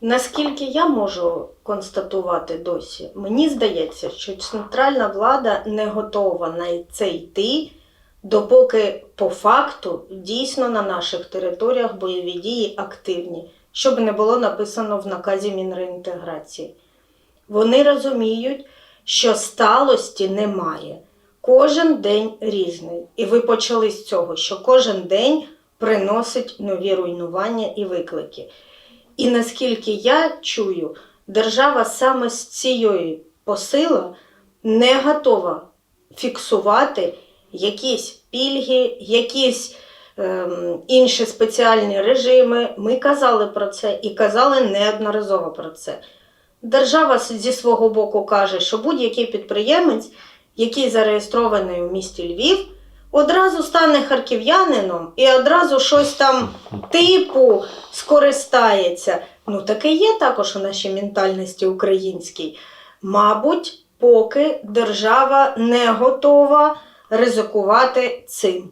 Наскільки я можу констатувати досі, мені здається, що центральна влада не готова на це йти, допоки по факту дійсно на наших територіях бойові дії активні, щоб не було написано в наказі Мінреінтеграції. Вони розуміють, що сталості немає. Кожен день різний. І ви почали з цього, що кожен день приносить нові руйнування і виклики. І наскільки я чую, держава саме з цієї посила не готова фіксувати якісь пільги, якісь ем, інші спеціальні режими. Ми казали про це і казали неодноразово про це. Держава зі свого боку каже, що будь-який підприємець, який зареєстрований у місті Львів, одразу стане харків'янином і одразу щось там типу скористається. Ну, таке є також у нашій ментальності українській. Мабуть, поки держава не готова ризикувати цим.